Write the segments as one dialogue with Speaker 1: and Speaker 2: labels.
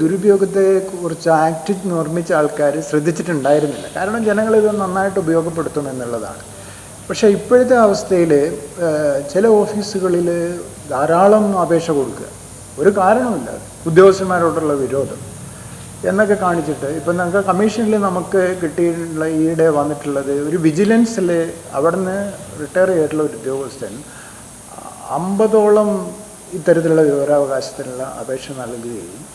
Speaker 1: ദുരുപയോഗത്തെ കുറിച്ച് ആക്ട് നിർമ്മിച്ച ആൾക്കാർ ശ്രദ്ധിച്ചിട്ടുണ്ടായിരുന്നില്ല. കാരണം ജനങ്ങൾ നന്നായിട്ട് ഉപയോഗപ്പെടുത്തും എന്നുള്ളതാണ്. പക്ഷേ ഇപ്പോഴത്തെ അവസ്ഥയിൽ ചില ഓഫീസുകളിൽ ധാരാളം അപേക്ഷ കൊടുക്കുക. ഒരു കാരണമില്ല ഉദ്യോഗസ്ഥന്മാരോടുള്ള വിരോധം എന്നൊക്കെ കാണിച്ചിട്ട് ഇപ്പം നമുക്ക് കമ്മീഷനിൽ നമുക്ക് കിട്ടിയിട്ടുള്ള ഈയിടെ വന്നിട്ടുള്ളത് ഒരു വിജിലൻസിൽ അവിടുന്ന് റിട്ടയർ ചെയ്തിട്ടുള്ള ഒരു ഉദ്യോഗസ്ഥൻ അമ്പതോളം ഇത്തരത്തിലുള്ള വിവരാവകാശത്തിനുള്ള അപേക്ഷ നൽകുകയും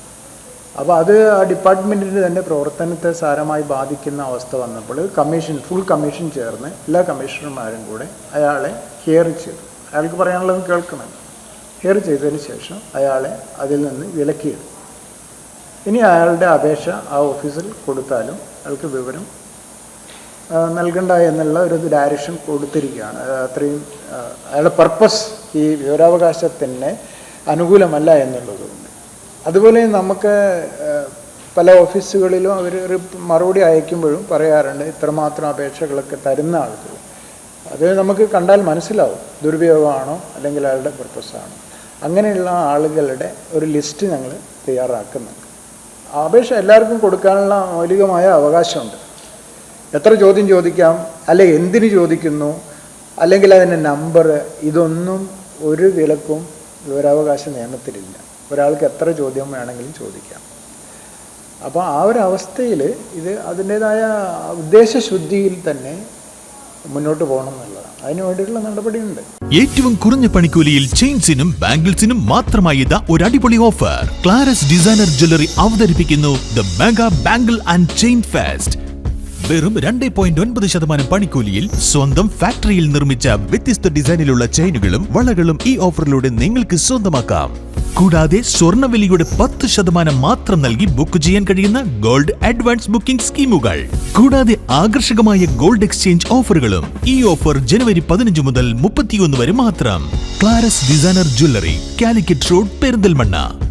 Speaker 1: അപ്പോൾ അത് ഡിപ്പാർട്ട്മെന്റിന്റെ തന്നെ പ്രവർത്തനത്തെ സാരമായി ബാധിക്കുന്ന അവസ്ഥ വന്നപ്പോൾ കമ്മീഷൻ ഫുൾ കമ്മീഷൻ ചേർന്ന് എല്ലാ കമ്മീഷണർമാരും കൂടെ അയാളെ ഹിയർ ചെയ്തു. അയാൾക്ക് പറയാനുള്ളത് കേൾക്കണം. ഹിയർ ചെയ്തതിന് ശേഷം അയാളെ അതിൽ നിന്ന് വിലക്കിയിടും ഇനി അയാളുടെ അപേക്ഷ ആ ഓഫീസിൽ കൊടുത്താലും അയാൾക്ക് വിവരം നൽകണ്ട എന്നുള്ള ഒരു ഡയറക്ഷൻ കൊടുത്തിരിക്കുകയാണ്. അത് അത്രയും അയാളുടെ പർപ്പസ് ഈ വിവരാവകാശത്തിന് അനുകൂലമല്ല എന്നുള്ളതുകൊണ്ട് അതുപോലെ നമുക്ക് പല ഓഫീസുകളിലും അവർ മറുപടി അയക്കുമ്പോഴും പറയാറുണ്ട് ഇത്രമാത്രം അപേക്ഷകളൊക്കെ തരുന്ന ആൾക്ക്. അത് നമുക്ക് കണ്ടാൽ മനസ്സിലാവും ദുരുപയോഗമാണോ അല്ലെങ്കിൽ അയാളുടെ പർപ്പസാണോ അങ്ങനെയുള്ള ആളുകളുടെ ഒരു ലിസ്റ്റ് ഞങ്ങൾ തയ്യാറാക്കുന്നുണ്ട്. അപേക്ഷ എല്ലാവർക്കും കൊടുക്കാനുള്ള മൗലികമായ അവകാശമുണ്ട്. എത്ര ചോദ്യം ചോദിക്കാം അല്ലെ എന്തിന് ചോദിക്കുന്നു അല്ലെങ്കിൽ അതിന്റെ നമ്പർ ഇതൊന്നും ഒരു വിലക്കും വിവരാവകാശ നിയമത്തിലില്ല. ഒരാൾക്ക് എത്ര ചോദ്യം വേണമെങ്കിലും ചോദിക്കാം. അപ്പോൾ ആ ഒരു അവസ്ഥയിൽ ഇത് അതിന്റേതായ ഉദ്ദേശശുദ്ധിയിൽ തന്നെ മുന്നോട്ട് പോകണം എന്നുള്ളതാണ്. അതിനു വേണ്ടിയിട്ടുള്ള നടപടിയുണ്ട്.
Speaker 2: ഏറ്റവും കുറഞ്ഞ പണിക്കൂലിയിൽ ചെയിൻസിനും ബാംഗിൾസിനും മാത്രമായി ഇതാ ഒരു അടിപൊളി ഓഫർ. ക്ലാരസ് ഡിസൈനർ ജ്വല്ലറി അവതരിപ്പിക്കുന്നു the mega bangle and chain fest. വെറും രണ്ട് പോയിന്റ് ഒൻപത് ശതമാനം പണിക്കൂലിയിൽ സ്വന്തം ഫാക്ടറിയിൽ നിർമ്മിച്ച വ്യത്യസ്ത ഡിസൈനിലുള്ള ചെയിനുകളും വളകളും ഈ ഓഫറിലൂടെ നിങ്ങൾക്ക് സ്വന്തമാക്കാം. കൂടാതെ സ്വർണവിലയുടെ പത്ത് ശതമാനം മാത്രം നൽകി ബുക്ക് ചെയ്യാൻ കഴിയുന്ന ഗോൾഡ് അഡ്വാൻസ് ബുക്കിംഗ് സ്കീമുകൾ. കൂടാതെ ആകർഷകമായ ഗോൾഡ് എക്സ്ചേഞ്ച് ഓഫറുകളും ഈ ഓഫർ ജനുവരി പതിനഞ്ച് മുതൽ മുപ്പത്തിയൊന്ന് വരെ മാത്രം. Claras designer jewellery Calicut road Perinthalmanna.